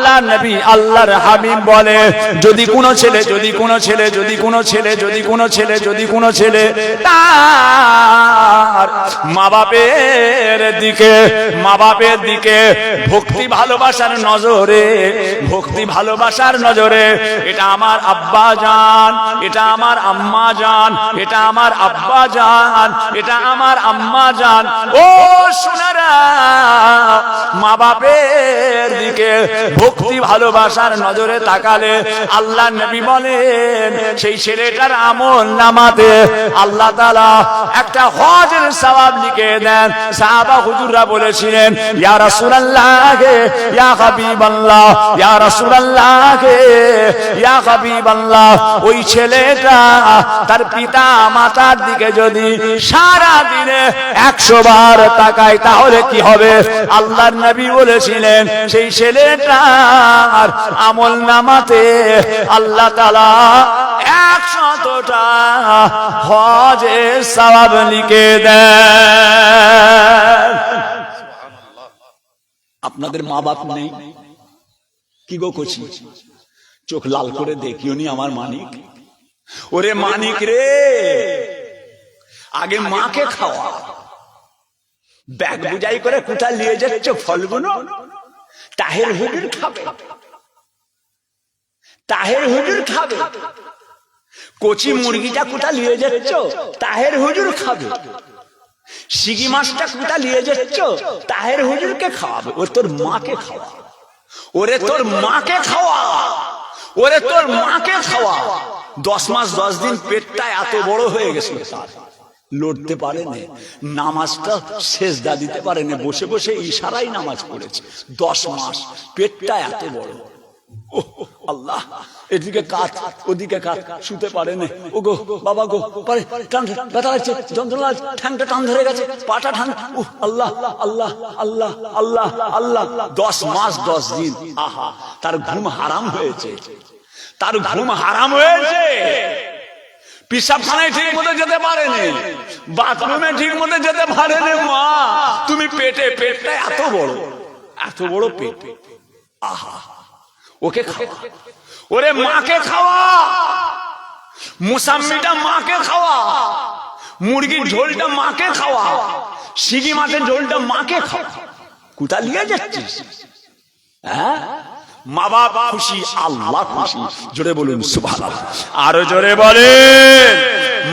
আল্লাহ নবী আল্লাহর হাবিব বলে, যদি কোনো ছেলে, যদি কোনো ছেলে, যদি কোনো ছেলে, যদি কোনো ছেলে, যদি কোনো ছেলে তার মা বাপের দিকে মা বাপের দিকে ভক্তি ভালোবাসার নজরে, ভক্তি ভালোবাসার নজরে, এটা আমার আব্বা জান, এটা আমার আম্মা জান, এটা আমার আব্বা জান, এটা আমার আম্মা জান। ও সোনারা মা বাপের দিকে ভক্তি ভালোবাসার নজরে তাকালে আল্লাহ নবী বলেন, সেই ছেলেটার আমল নামাতে আল্লাহ তালা একটা হজের সওয়াব লিখে দেন। সাহাবা হুজুররা বলেছিলেন, ইয়া ইয়া ইয়া ওই ছেলেটা তার পিতা মাতার দিকে যদি সারা দিনে একশো বার তাকায়, তাহলে কি হবে? আল্লাহর নবী বলেছিলেন, সেই ছেলেটার আমল নামাতে আল্লাহ তালা একশতটা হজে সওয়াব লিখে আপনাদের মা বাপ নেই? কি গো কচি? চোখ লাল করে দেখিও নি আমার মানিক। ওরে মানিক রে, আগে মাকে খাওয়া। ব্যাগ বুঝাই করে কোথা নিয়ে যাচ্ছ ফলগুলো? তাহের হুজুর খাবে। তাহের হুজুর খাবে। কচি মুরগিটা কোথা নিয়ে যাচ্ছ? তাহের হুজুর খাবে। সিগি মাছটা কোথা নিয়ে যাচ্ছ? তাহের হুজুরকে খাওয়াবে। ও তোর মাকে খাওয়া। ওরে তোর মাকে খাওয়া। ওরে তোর মাকে খাওয়া। দশ মাস দশ দিন পেটটা এত বড় হয়ে গেছিল তার। লড়তে পারেনি নামাজটা শেষ দা দিতে পারে না বসে বসে ইশারাই নামাজ পড়েছে। দশ মাস পেটটা এত বড়। আল্লাহ এদিকে কাত ওদিকে কাত শুতে পারে না ও গো বাবা গো পারে ব্যথা লাগছে যন্ত্রণা ঠ্যাংটা টান ধরে গেছে পাটা ঠান উহ, আল্লাহ আল্লাহ আল্লাহ আল্লাহ আল্লাহ দশ মাস দশ দিন আহা তার ঘুম হারাম হয়েছে। তার ঘুম হারাম হয়েছে। পিসাবখানায় ঠিক মতো যেতে পারেনি। বাথরুমে ঠিক মতো যেতে পারেনি মা। তুমি পেটে, পেটটা এত বড় এত বড় পেট। আহা, ওকে ওরে মাকে খাওয়া। মুসাম্মিটা মাকে খাওয়া। মুরগির ঝোলটা মাকে খাওয়া। সিগি মাছের ঝোলটা মাকে খাওয়া। কোথা নিয়ে যাচ্ছিস? হ্যাঁ? মা বাপ খুশি, আল্লাহ খুশি। জোরে বলুন, সুবহানাল্লাহ। আরও জোরে বলেন,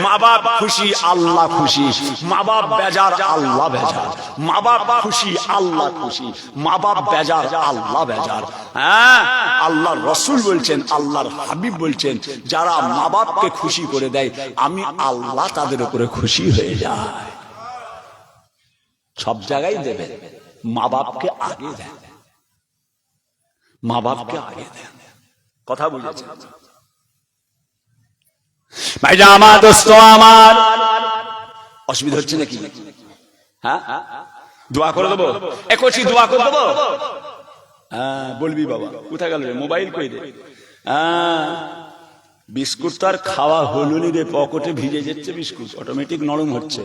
মা বাপ খুশি, আল্লাহ খুশি। মা বাপ বেজার, আল্লাহ বেজার। মা বাপ খুশি, আল্লাহ খুশি। মা বাপ বেজার, আল্লাহ বেজার। হ্যাঁ আল্লাহ রসুল বলছেন, আল্লাহর হাবিব বলছেন, যারা মা বাপকে খুশি করে দেয়, আমি আল্লাহ তাদের উপরে খুশি হয়ে যায় সব জায়গায় দেবেন, মা বাপকে আগে দেন। মা বাপকে আগে দেন। কথা বুঝেছেন? ভাইজা আমার দোস্ত আমার। অসুবিধা হচ্ছে নাকি? হ্যাঁ? দোয়া করে দেবো? একছি দোয়া করে দেবো? হ্যাঁ বলবি বাবা। কোথায় গেল রে? মোবাইল কই রে? হ্যাঁ বিস্কুট তো আর খাওয়া হলো নি রে পকেটে ভিজে যাচ্ছে বিস্কুট। অটোমেটিক নরম হচ্ছে।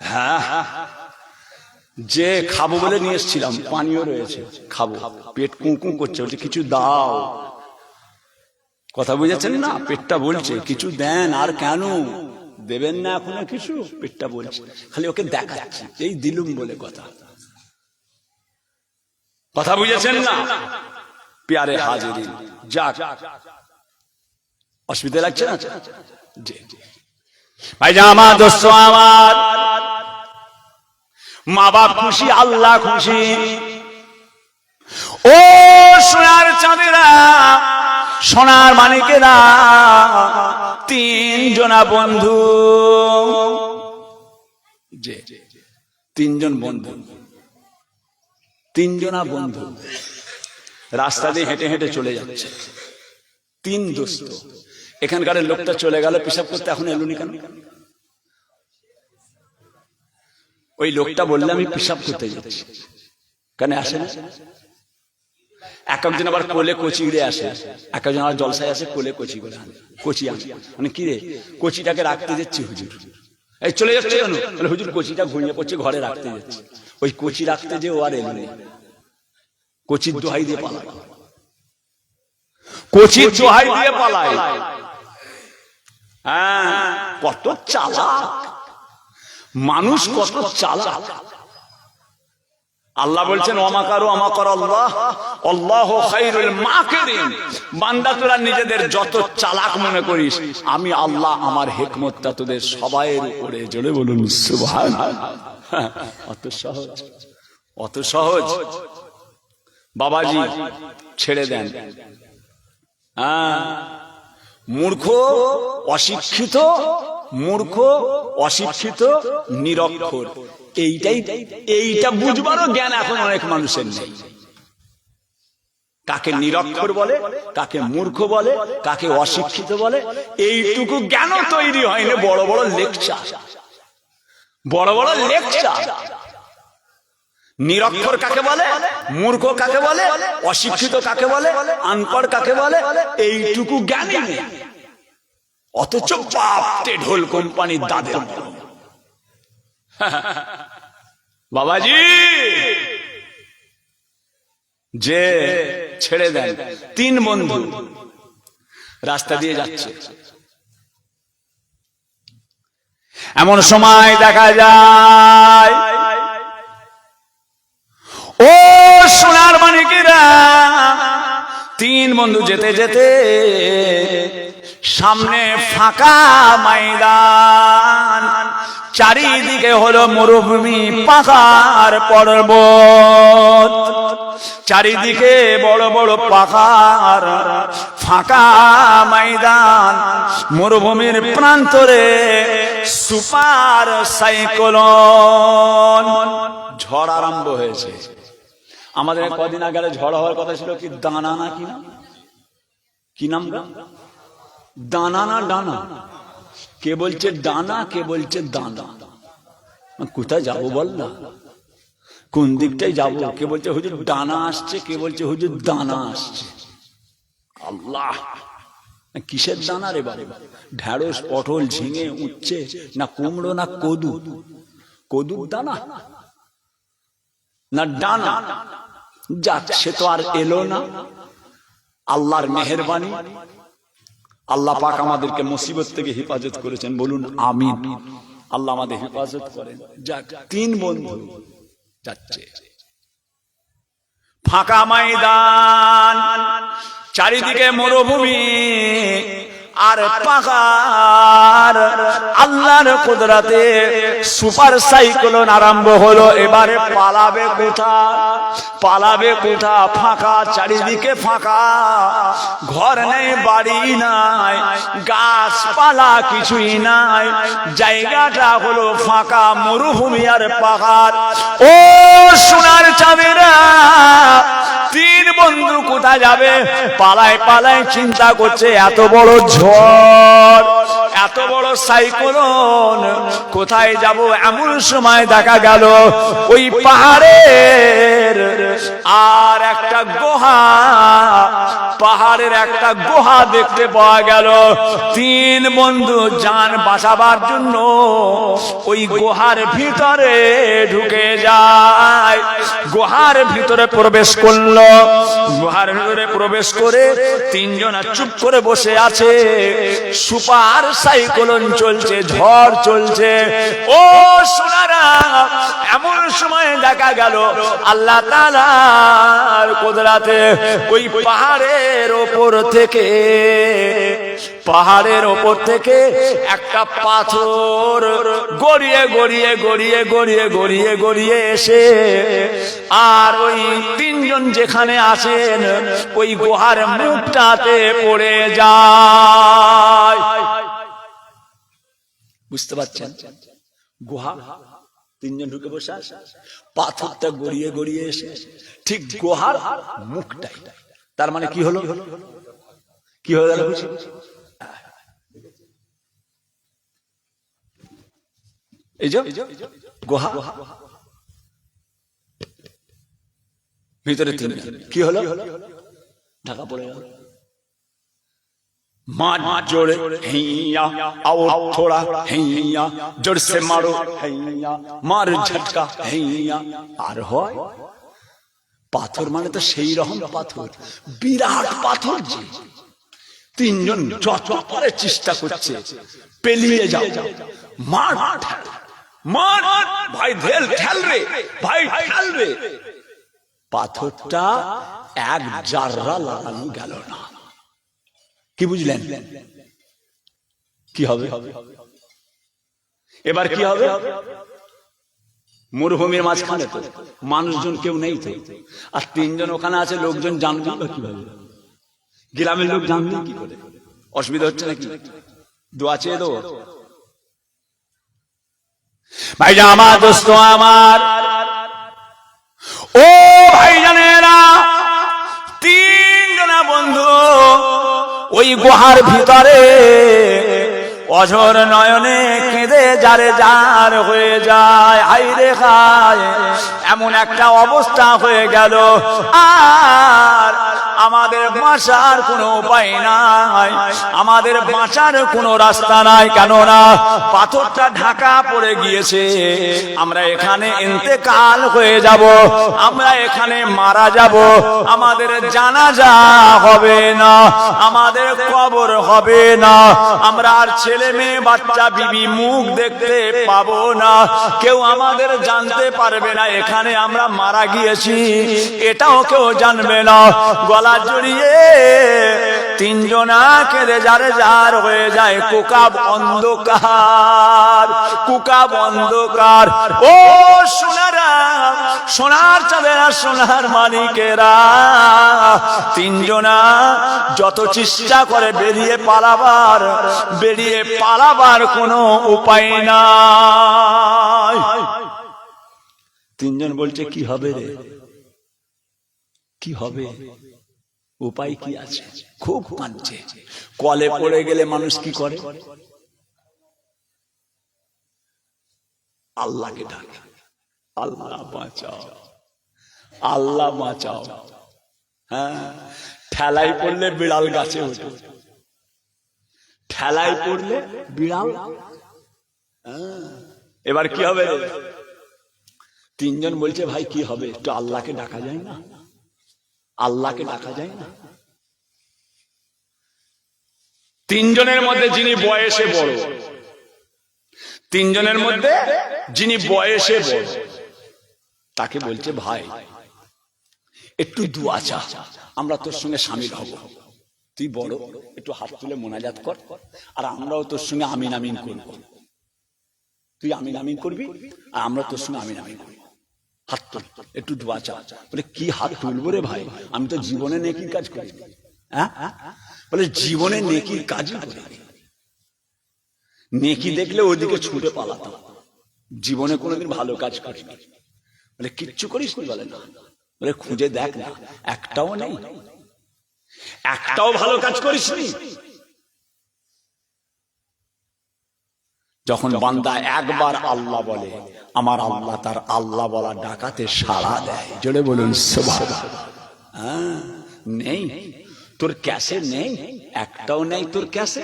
হ্যাঁ হ্যাঁ। যে খাব বলে নিয়ে এসেছিলাম পানিও রয়েছে, খাব। পেট কুঁকু করছে, বলছে, কিছু দাও। কথা বুঝেছেন না? পেটটা বলছে, কিছু দেন, আর কেন? দেবেন না এখনও কিছু, পেটটা বলছে। খালি ওকে দেখাচ্ছে, এই দিলুম বলে কথা। কথা বুঝেছেন না? পেয়ারে হাজিরি যাক। অসুবিধা লাগছে না? ভাই আমার দোস্ত, আমার। মা বাপ খুশি, আল্লাহ খুশি। ও সোনার চাঁদেরা, সোনার মানিকেরা তিন জনা বন্ধু। যে, তিনজন বন্ধু। তিনজনা বন্ধু। রাস্তা দিয়ে হেঁটে হেঁটে চলে যাচ্ছে। তিন দোস্ত। এখানকার লোকটা চলে গেল, পেশাব করতে এখন এলুনি কেন? ওই লোকটা বললে আমি পেশাব করতে যাচ্ছি। কেন আসে না? এক একজন আবার কোলে কচি রে আসে। এক একজন আবার জলসায় আসে, কোলে কচি করে আনে। কচি আনে। মানে কি রে? কচিটাকে রাখতে যাচ্ছি হুজুর। এই চলে যাচ্ছে কেন? হুজুর কচিটা ঘুমিয়ে পড়ছে, ঘরে রাখতে যাচ্ছি। ওই কচি রাখতে যে ও আর এলো নেই কচির দোহাই দিয়ে পালায়। কচির দোহাই দিয়ে পালায়। হ্যাঁ কত চালাক। মানুষ কত চালাক। আল্লাহ বলছেন অমাকারু অমাকর আল্লাহ? আল্লাহ খাইরুল মাকিরিন। বান্দা তোরা নিজেদের যত চালাক মনে করিস আমি আল্লাহ আমার হিকমতটা তোদের সবাইয়ের উপরে জোরে বলুন সুবহান। অত সহজ। অত সহজ। বাবাজি ছেড়ে দেন। হ্যাঁ। মূর্খ অশিক্ষিত মূর্খ, অশিক্ষিত, নিরক্ষর। এইটাই এইটা বুঝবারও জ্ঞান এখন অনেক মানুষের নেই। কাকে নিরক্ষর বলে, কাকে মূর্খ বলে, কাকে অশিক্ষিত বলে, এইটুকু জ্ঞান তৈরি হয়নি বড় বড় লেকচার। বড় বড় লেকচার। নিরক্ষর কাকে বলে, মূর্খ কাকে বলে, অশিক্ষিত কাকে বলে, আনপড় কাকে বলে, এইটুকু জ্ঞানই নেই। অথচ বাপতে ঢোল কোম্পানির দাদের বাবাজি! যে ছেড়ে দেন তিন বন্ধু রাস্তা দিয়ে যাচ্ছে। এমন সময় দেখা যায় ও সোনার মানিকেরা তিন বন্ধু যেতে যেতে সামনে ফাঁকা ময়দান, চারিদিকে হলো মরুভূমি, পাহাড়, পর্বত। চারিদিকে বড় বড় পাহাড়, ফাঁকা ময়দান, মরুভূমির প্রান্তরে সুপার সাইক্লোন। ঝড় আরম্ভ হয়েছে। আমাদের কদিন আগে ঝড় হওয়ার কথা ছিল, কি দানা না কি নাম? কি নাম? দানা না ডানা? কে বলছে ডানা, কে বলছে দানা? কোথায় যাব বল না? কোন দিকটাই যাব? কে বলছে হুজুর ডানা আসছে, কে বলছে হুজুর দানা আসছে? আল্লাহ! কিসের দানা রে বারে ঢ্যাঁড়স, পটল ঝিঙে, উচ্ছে, না কুমড়ো, না কদু? কদুর দানা? না ডানা? যাক, সে তো আর এলো না। আল্লাহর মেহরবানি। আল্লাহ পাক আমাদেরকে মুসিবত থেকে হেফাজত করেছেন। বলুন, আমিন। আল্লাহ আমাদের হেফাজত করেন। যাক তিন বন্ধু যাচ্ছে। ফাঁকা ময়দান, চারিদিকে মরুভূমি আর পাহাড়, আল্লাহর কুদরাতে সুপার সাইক্লোন আরম্ভ হলো। এবারে পালাবে কোথা? পালাবে কোথা? ফাঁকা, চারিদিকে ফাঁকা। ঘর নেই, বাড়ি নাই, গাছপালা কিছুই নাই। জায়গাটা হলো ফাঁকা, মরুভূমি আর পাহাড়। ও সোনার চাঁদেরা কোথায় যাবে পালায় পালায় চিন্তা করছে এত বড় ঝড়। এত বড় সাইক্লোন, কোথায় যাব? এমন সময় দেখা গেল, ওই পাহাড়ের আর একটা গুহা, পাহাড়ের একটা গুহা দেখতে পাওয়া গেল। তিন বন্ধু যান বাঁচাবার জন্য ওই গুহার ভিতরে ঢুকে যায়। গুহার ভিতরে প্রবেশ করল। গুহার ভিতরে প্রবেশ করে তিনজন চুপ করে বসে আছে। সুপার সাইক্লোন চলছে, ঝড় চলছে। ও সোনারা, এমন সময় দেখা গেল, আল্লাহ তালার কোদরাতে ওই পাহাড়ের ওপর থেকে, পাহাড়ের ওপর থেকে একটা পাথর গড়িয়ে গড়িয়ে গড়িয়ে গড়িয়ে গড়িয়ে গড়িয়ে এসে, আর ওই তিনজন যেখানে আসেন ওই গুহার মুখটাতে পড়ে যায়। বুঝতে পারছেন? গুহা, তিনজন ঢুকে বসে আছে। পাথরটা গড়িয়ে গড়িয়ে এসে, ঠিক গুহার মুখটাই। তার মানে কি হলো? কি হয়ে গেল এই যে, গুহা। ভিতরে কি হলো? ঢাকা পড়ে গেল। मार जोड़े हैया आओ थोड़ा हैया जोर से मारो हैया मार झटका हैया আর হয় পাথর মানে তো সেই রকম পাথর বিরাট পাথর যে তিনজন যত পারে চেষ্টা করছে পেলিয়ে যাও মার ঠেল, মার ভাই ঢেল ঠেল রে ভাই ঠেল রে পাথরটা এক জাররা লাগানো গেল না কি বুঝলেন? কি হবে? এবার কি হবে? মরুভূমির মাঝখানে তো মানুষজন কেউ নেই তো। আর তিনজন ওখানে আছে, লোকজন জানবে কীভাবে? গ্রামের লোক জানবে কি করে? অসুবিধা হচ্ছে নাকি? দোয়া চেয়ে দেবো। ভাই আমার দোস্ত আমার। ও ভাই গুহার ভিতরে অঝর নয়নে কেঁদে যারে যার হয়ে যায়। হাইরে খায় এমন একটা অবস্থা হয়ে গেল। আর আমাদের বাঁচার কোনো উপায় নাই। আমাদের বাঁচার কোনো রাস্তা নাই, কেননা পাথরটা ঢাকা পড়ে গিয়েছে। আমরা এখানে ইন্তেকাল হয়ে যাব, আমরা এখানে মারা যাব। আমাদের জানাজা হবে না, আমাদের কবর হবে না। আমরা আর ছেলে মেয়ে, বাচ্চা, বিবি, মুখ দেখতে পাবো না। কেউ আমাদের জানতে পারবে না, এখানে আমরা মারা গিয়েছি। এটাও কেউ জানবে না। গলা জড়িয়ে তিনজনা কেঁদে যারে যার হয়ে যায় কুকাব অন্ধকার কুকাব অন্ধকার। ও সোনারা, সোনার চাঁদেরা সোনার মালিকেরা তিনজনা যত চেষ্টা করে বেরিয়ে পালাবার বেরিয়ে পালাবার কোনো উপায় নাই। তিনজন বলছে, কি হবে রে? কি হবে? উপায় কি আছে? খুব কাঁদছে কলে পড়ে গেলে মানুষ কি করে? আল্লাহকে ডাকে। আল্লাহ বাঁচাও। আল্লাহ বাঁচাও। হ্যাঁ? ঠেলাই পড়লে বিড়াল গাছে ওঠে। ঠেলাই পড়লে বিড়াল? হ্যাঁ। এবার কি হবে তিনজন বলছে, ভাই, কি হবে? একটু আল্লাহকে ডাকা যায় না? আল্লাহকে ডাকা যায় না। তিনজনের মধ্যে যিনি বয়সে বড় তিনজনের মধ্যে যিনি বয়সে বড় তাকে বলছে ভাই একটু দুয়া চা আমরা তোর সঙ্গে সামিল হব। তুই বড় একটু হাত তুলে মোনাজাত কর আর আমরাও তোর সঙ্গে আমিন আমিন করব। তুই আমিন আমিন করবি আর আমরা তোর সঙ্গে আমিন আমিন করব। হাত একটু বলে, কি হাত তুলবো রে ভাই? আমি তো জীবনে কাজ করি হ্যাঁ? বলে, জীবনে করি নেকি দেখলে ওইদিকে ছুটে পালাতাম। জীবনে কোনোদিন ভালো কাজ করি বলে, কিচ্ছু করিস বলে, না। বলে, খুঁজে দেখ না, একটাও নেই। একটাও ভালো কাজ করিস যখন বান্দা একবার আল্লাহ বলে আমার আল্লাহ তার আল্লাহ বলা ডাকাতে সাড়া দেয়। জোরে বলুন হ্যাঁ, নেই। তোর ক্যাশে নেই? একটাও নেই তোর ক্যাশে?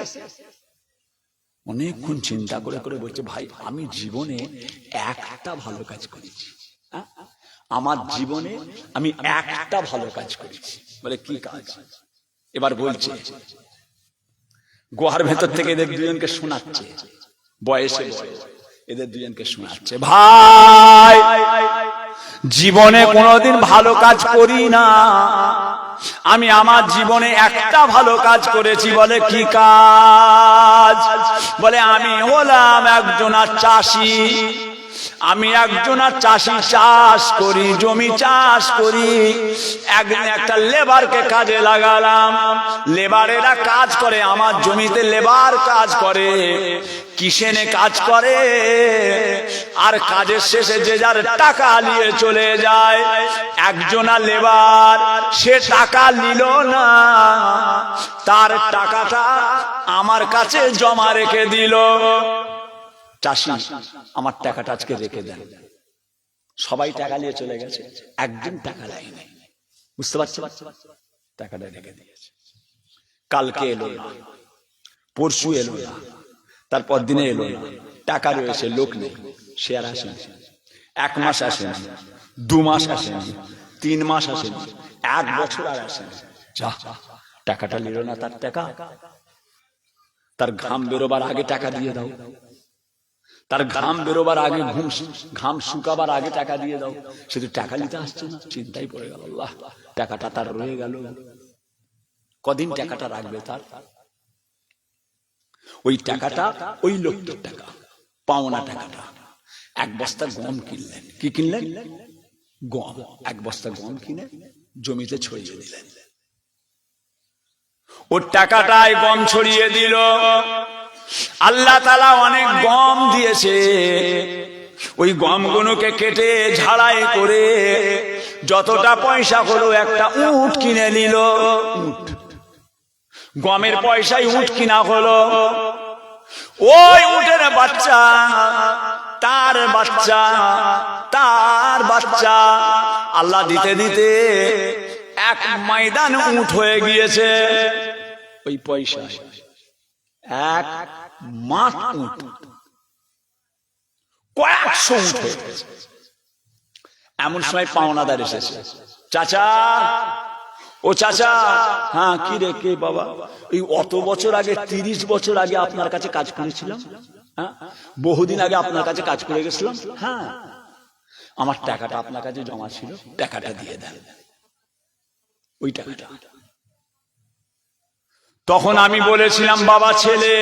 অনেকক্ষণ চিন্তা করে করে বলছে ভাই আমি জীবনে একটা ভালো কাজ করেছি। হ্যাঁ? আমার জীবনে আমি একটা ভালো কাজ করেছি। বলে কি কাজ? এবার বলছে গুহার ভেতর থেকে দুজনকে শোনাচ্ছে। বয়সে এদের দুজনকে শোনাচ্ছে। ভাই, জীবনে কোনোদিন ভালো কাজ করি না। আমি আমার জীবনে একটা ভালো কাজ করেছি, বলে কি কাজ? বলে আমি হলাম একজন চাষি। আমি একজন চাষি চাষ করি, জমি চাষ করি। একদিন একটা লেবারকে কাজে লাগালাম। লেবারেরা কাজ করে, আমার জমিতে লেবার কাজ করে। কিসেনে কাজ করে? আর কাজের শেষে যে যার টাকা নিয়ে চলে যায়। একজনা লেবার, সে টাকা নিল না। তার টাকাটা আমার কাছে জমা রেখে দিল। চাষি, আমার টাকাটা আজকে রেখে দেন। সবাই টাকা নিয়ে চলে গেছে। একদিন টাকা দেয়নি বুঝতে পারছ টাকাটা রেখে দিয়েছে। কালকে এলো না। পরশু এলো না। তারপর দিনে এলো না। টাকা রয়েছে, লোক নেই। সে আর আসেনি। এক মাস আসেনি। দু মাস আসেনি। তিন মাস আসেনি। এক বছর আর আসেনি। যা, টাকাটা নিল না তার টাকা। তার ঘাম বেরোবার আগে টাকা দিয়ে দাও। তার ঘাম বেরোবার আগে ঘুম ঘাম শুকাবার আগে টাকা দিয়ে দাও। শুধু টাকা নিতে আসছে না চিন্তাই পড়ে গেল আল্লাহ। টাকাটা তার রয়ে গেল। কদিন টাকাটা রাখবে তার? ওই টাকাটা ওই লোকটার টাকা পাওনা টাকাটা। এক বস্তা গম কিনলেন। কি কিনলেন? গম। এক বস্তা গম কিনে জমিতে ছড়িয়ে দিলেন। ওর টাকাটায় গম ছড়িয়ে দিল। আল্লাহ তালা অনেক গম দিয়েছে। ওই গম গমগুলোকে কেটে ঝাড়াই করে যতটা পয়সা হলো একটা উট কিনে নিল। গমের পয়সায় উট কিনা হলো। ওই উটের বাচ্চা, তার বাচ্চা তার বাচ্চা। আল্লাহ দিতে দিতে এক ময়দান উঠ হয়ে গিয়েছে। ওই পয়সা এক উঠ কয়েকশো এমন সময় পাওনাদার এসেছে। চাচা, ও চাচা হ্যাঁ কি রে, কে বাবা? এই অত বছর আগে, তিরিশ বছর আগে আপনার কাছে কাজ করেছিলাম হ্যাঁ? বহুদিন আগে আপনার কাছে কাজ করে গেছিলাম হ্যাঁ? আমার টাকাটা আপনার কাছে জমা ছিল, টাকাটা দিয়ে দেন। ওই টাকাটা। তখন আমি বলেছিলাম বাবা ছেলে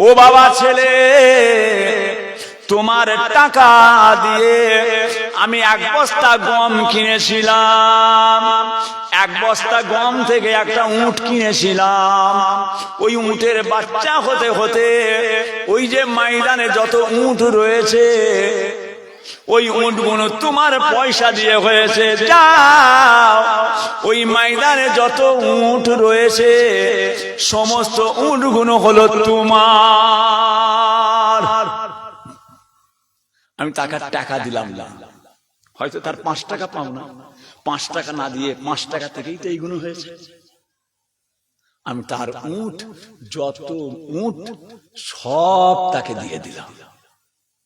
ও বাবা ছেলে তোমার টাকা দিয়ে আমি এক বস্তা গম কিনেছিলাম। এক বস্তা গম থেকে একটা উঁট কিনেছিলাম। ওই উঁটের বাচ্চা হতে হতে ওই যে ময়দানে যত উঁট রয়েছে ওই উঁটগুলো তোমার পয়সা দিয়ে হয়েছে। যাও, ওই ময়দানে যত উঁট রয়েছে, সমস্ত উঁটগুলো হলো তোমার। আমি তাকে টাকা দিলাম না। হয়তো তার পাঁচ টাকা পাও না। পাঁচ টাকা না দিয়ে পাঁচ টাকা থেকেই তো এইগুলো হয়েছে। আমি তার উঁট যত উঁট সব তাকে দিয়ে দিলাম।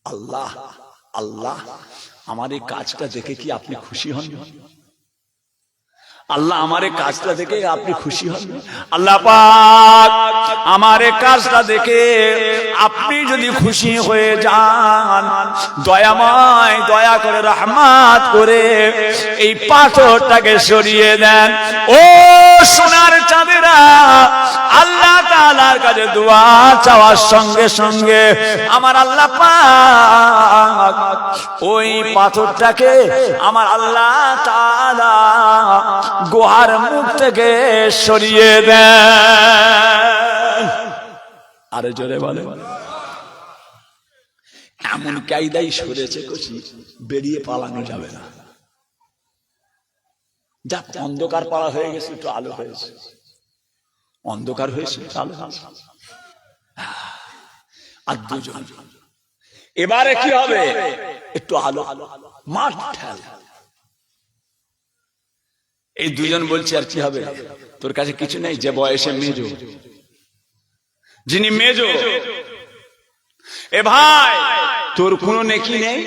আল্লাহ আল্লাহ, আমার এই কাজটা দেখে কি আপনি খুশি হন? আল্লাহ, আমার এই কাজটা দেখে আপনি খুশি হন? আল্লাহ পাক, আমার এই কাজটা দেখে আপনি যদি খুশি হয়ে যান, দয়াময় দয়া করে, রহমাত করে এই পাথরটাকে সরিয়ে দেন। ও সোনার চাঁদেরা। আল্লাহ তাআলার কাছে দোয়া চাওয়ার সঙ্গে সঙ্গে আমার আল্লাহ ওই পাথরটাকে আমার আল্লাহ তাআলা গোহার মুখ থেকে সরিয়ে আরে জোরে বলে এমন কায়দাই সরেছে কচি বেরিয়ে পালানো যাবে না। যা অন্ধকার পালা হয়ে গেছে, একটু আলো হয়েছে। অন্ধকার হয়েছে আলো আর দুজন। এবারে কি হবে? একটু আলো। মাঠ ঠেল। এই দুজন বলছে, আর কি হবে? তোর কাছে কিছু নেই? যে বয়সে মেজো। যিনি মেজো, এ ভাই, তোর কোনো নেকি নেই?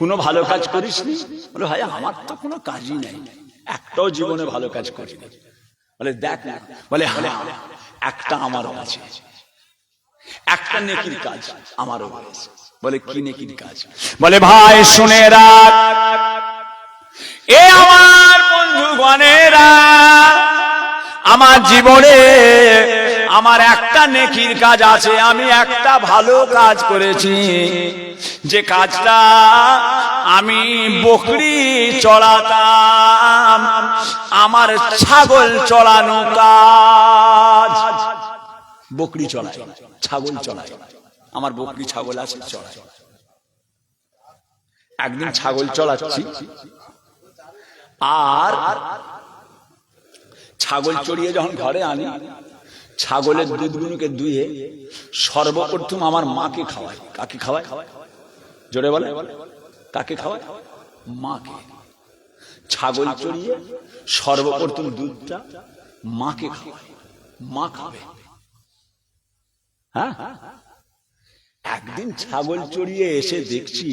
কোনো ভালো কাজ করিস নি বলে, ভাই, আমার তো কোনো কাজই নেই। একটাও জীবনে ভালো কাজ করিনি বলে, দেখ বলে হ্যাঁ একটা আমারও আছে। একটা নেকির কাজ আমারও আছে বলে, কি নেকির কাজ? বলে, ভাই, শুনে রাখ। এ আমার বন্ধুগণেরা আমার জীবনে আমার একটা নেকির কাজ আছে, আমি একটা ভালো কাজ করেছি। যে কাজটা আমি বকরি চড়াতাম, আমার ছাগল চড়ানো কাজ। বকরি চড়াই, ছাগল চড়াই, আমার বকরি ছাগল আছে, চড়াই। একদিন ছাগল চড়াচ্ছি, আর ছাগল চড়িয়ে যখন ঘরে আনি ছাগলের দুধগুলোকে দুয়ে সর্বপ্রথম আমার মাকে খাওয়াই। কাকে খাওয়াই? জোরে বলে? কাকে খাওয়াই? মাকে। ছাগল চড়িয়ে সর্বপ্রথম দুধটা মাকে খাওয়াই। মা খাবে। হ্যাঁ? একদিন ছাগল চড়িয়ে এসে দেখছি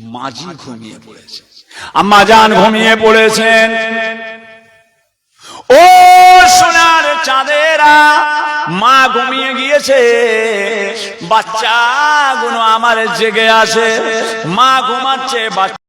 মাঝি ঘুমিয়ে পড়েছে। আম্মা জান ঘুমিয়ে পড়েছেন। ও সোনার চাঁদেরা মা ঘুমিয়ে গিয়েছে। বাচ্চা গুনো আমার জেগে আছে। মা ঘুমাচ্ছে বাচ্চা